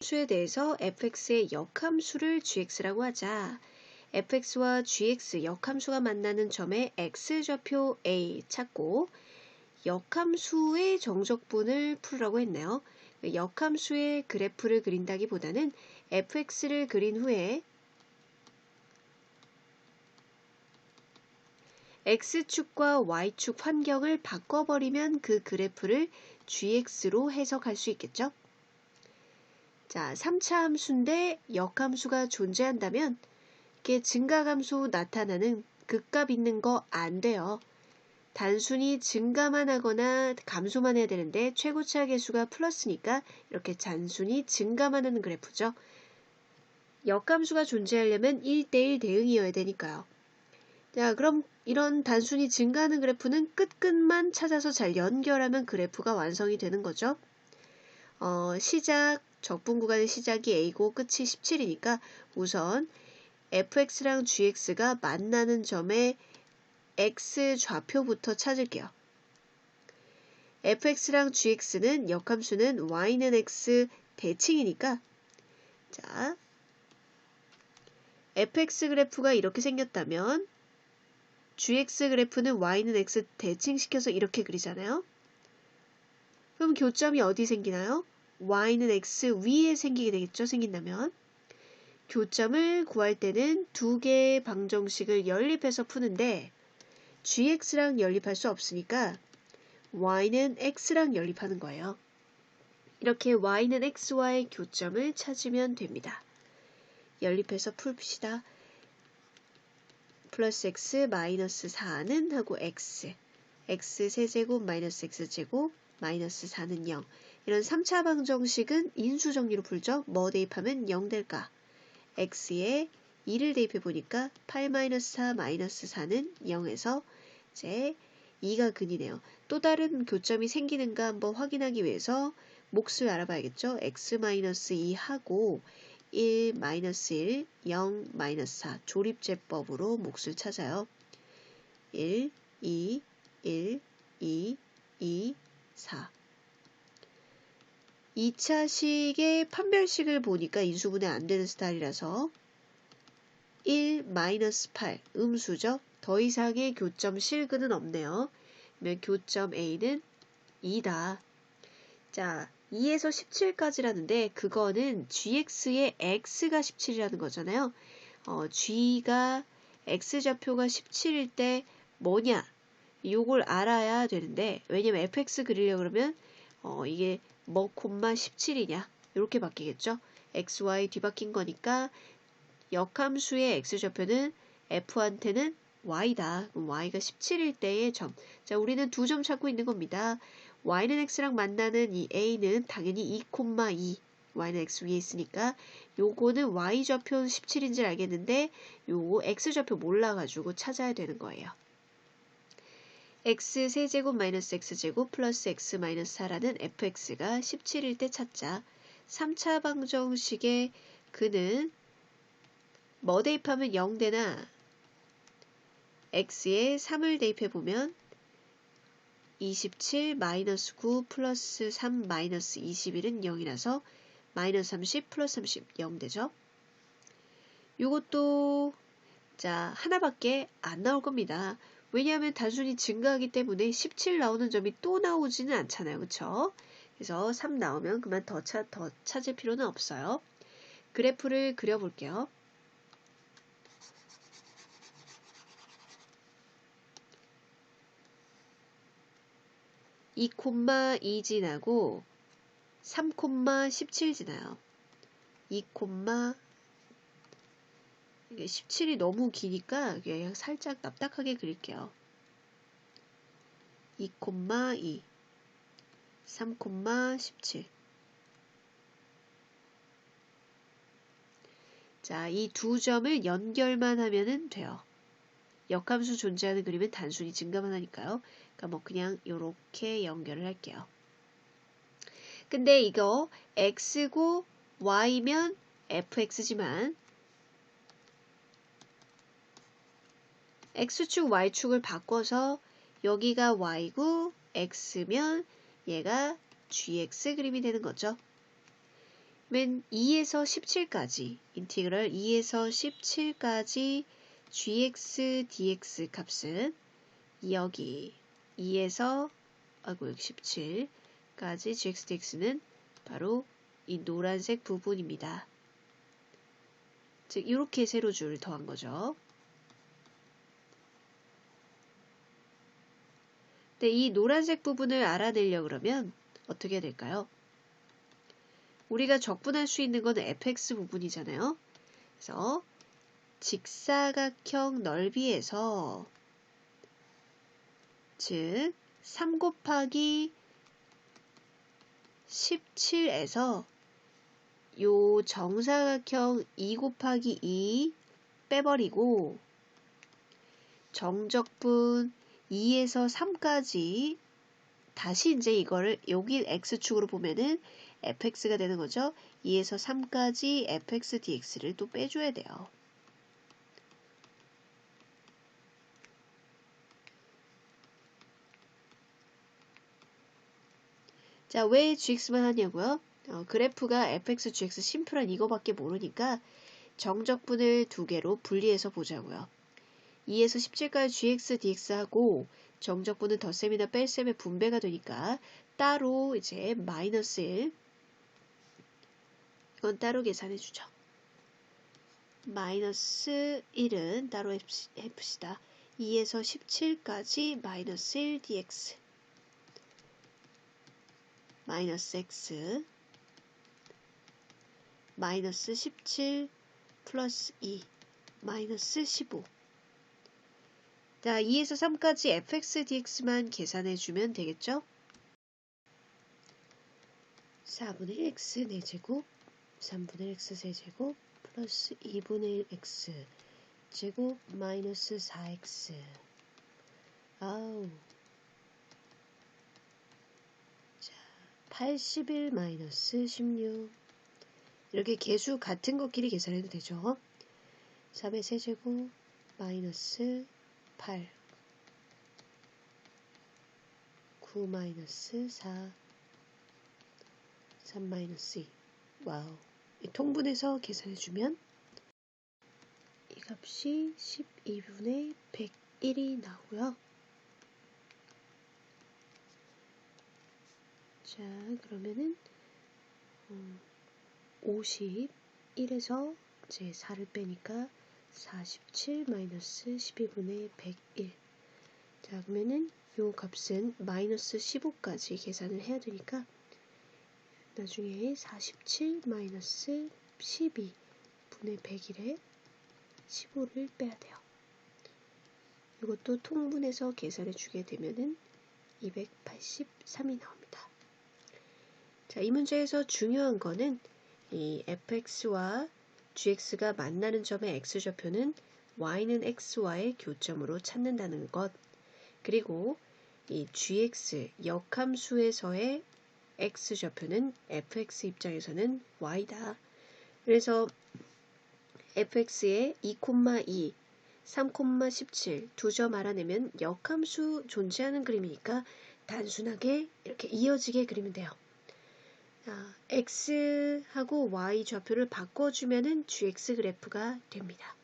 수에 대해서 fx의 역함수를 gx라고 하자. fx와 gx 역함수가 만나는 점에 x좌표 a 찾고 역함수의 정적분을 풀으라고 했네요. 역함수의 그래프를 그린다기보다는 fx를 그린 후에 x축과 y축 환경을 바꿔버리면 그 그래프를 gx로 해석할 수 있겠죠? 자, 3차 함수인데 역함수가 존재한다면 이게 증가감수 나타나는 극값 있는 거 안 돼요. 단순히 증가만 하거나 감소만 해야 되는데 최고차 계수가 플러스니까 이렇게 단순히 증가만 하는 그래프죠. 역감수가 존재하려면 1대1 대응이어야 되니까요. 자, 그럼 이런 단순히 증가하는 그래프는 끝끝만 찾아서 잘 연결하면 그래프가 완성이 되는 거죠. 어, 시작, 적분 구간의 시작이 A고 끝이 17이니까 우선 fx랑 gx가 만나는 점에 x 좌표부터 찾을게요. fx랑 gx는 역함수는 y는 x 대칭이니까 자 fx 그래프가 이렇게 생겼다면 gx 그래프는 y는 x 대칭시켜서 이렇게 그리잖아요. 그럼 교점이 어디 생기나요? Y는 x 위에 생기게 되겠죠. 생긴다면 교점을 구할 때는 두 개의 방정식을 연립해서 푸는데 gx랑 연립할 수 없으니까 y는 x랑 연립하는 거예요. 이렇게 y는 x와의 교점을 찾으면 됩니다. 연립해서 풀시다. 플러스 x 마이너스 4는 하고 x x 세제곱 마이너스 x제곱 마이너스 4는 0 이런 3차 방정식은 인수 정리로 풀죠. 뭐 대입하면 0 될까? x에 2를 대입해 보니까 8-4 4는 0에서 이제 2가 근이네요. 또 다른 교점이 생기는가 한번 확인하기 위해서 몫을 알아봐야겠죠. x-2 하고 1, 1, 0, 4 조립제법으로 몫을 찾아요. 1, 2, 1, 2, 2, 4 2차식의 판별식을 보니까 인수분해 안 되는 스타일이라서 1, 8 음수죠. 더 이상의 교점 실근은 없네요. 그러면 교점 A는 2다. 자, 2에서 17까지라는데 그거는 gx의 x가 17이라는 거잖아요. 어, g가 x좌표가 17일 때 뭐냐? 요걸 알아야 되는데 왜냐면 fx 그리려고 그러면 어, 이게 뭐 콤마 17이냐 이렇게 바뀌겠죠. xy 뒤바뀐 거니까 역함수의 x좌표는 f한테는 y다. 그럼 y가 17일 때의 점. 자, 우리는 두 점 찾고 있는 겁니다. y는 x랑 만나는 이 a는 당연히 2,2 y는 x 위에 있으니까 요거는 y좌표 17인 줄 알겠는데 요거 x좌표 몰라가지고 찾아야 되는 거예요. X 세제곱 마이너스 x제곱 플러스 x 마이너스 4라는 fx가 17일 때 찾자. 3차 방정식의 그는 뭐 대입하면 0되나 x에 3을 대입해보면 27 마이너스 9 플러스 3 마이너스 21은 0이라서 마이너스 30 플러스 30 0 되죠. 이것도 자 하나밖에 안 나올 겁니다. 왜냐하면 단순히 증가하기 때문에 17 나오는 점이 또 나오지는 않잖아요. 그쵸? 그래서 3 나오면 그만 더, 차, 더 찾을 필요는 없어요. 그래프를 그려볼게요. 2,2 지나고 3,17 지나요. 2, 이게 17이 너무 기니까 그냥 살짝 납작하게 그릴게요. 2,2 3,17 자, 이 두 점을 연결만 하면 돼요. 역함수 존재하는 그림은 단순히 증가만 하니까요. 그러니까 뭐 그냥 이렇게 연결을 할게요. 근데 이거 x고 y면 fx지만 x축, y축을 바꿔서 여기가 y고 x면 얘가 gx 그림이 되는 거죠. 맨 2에서 17까지 인티그럴 2에서 17까지 gx dx 값은 여기 2에서 아이고 17까지 gx dx는 바로 이 노란색 부분입니다. 즉 이렇게 세로줄 더한 거죠. 근데 이 노란색 부분을 알아내려 그러면 어떻게 될까요? 우리가 적분할 수 있는 건 fx 부분이잖아요. 그래서 직사각형 넓이에서 즉 3 곱하기 17에서 요 정사각형 2 곱하기 2 빼버리고 정적분 2에서 3까지 다시 이제 이거를 여기 x축으로 보면은 fx가 되는 거죠. 2에서 3까지 fx dx를 또 빼줘야 돼요. 자, 왜 gx만 하냐고요? 어, 그래프가 fx, gx 심플한 이거밖에 모르니까 정적분을 두 개로 분리해서 보자고요. 2에서 17까지 gx, dx하고 정적분은 덧셈이나 뺄셈의 분배가 되니까 따로 이제 마이너스 1 이건 따로 계산해 주죠. 마이너스 1은 따로 해봅시다. 2에서 17까지 마이너스 1 dx. 마이너스 x. 마이너스 17 플러스 2 마이너스 15 자, 2에서 3까지 fx dx만 계산해 주면 되겠죠? 4분의 x 4제곱 3분의 x 세제곱 플러스 2분의 1 x 제곱 마이너스 4x 아우. 자 81 마이너스 16 이렇게 개수 같은 것끼리 계산해도 되죠? 3의 세제곱 마이너스 8 9 마이너스 4 3 마이너스 2 와우. 통분해서 계산해주면 이 값이 12분의 101이 나오고요. 자, 그러면은 음, 51에서 제 4를 빼니까 47 마이너스 12분의 101 자, 그러면은 요 값은 마이너스 15까지 계산을 해야 되니까 나중에 47 마이너스 12 분의 100일에 15를 빼야 돼요. 이것도 통분해서 계산해 주게 되면은 283이 나옵니다. 자, 이 문제에서 중요한 거는 이 fx와 gx가 만나는 점의 x좌표는 y는 x와의 교점으로 찾는다는 것 그리고 이 gx 역함수에서의 x좌표는 fx 입장에서는 y다. 그래서 fx에 2,2, 3,17 두 점 알아내면 역함수 존재하는 그림이니까 단순하게 이렇게 이어지게 그리면 돼요. 자, x하고 y 좌표를 바꿔주면은 gx 그래프가 됩니다.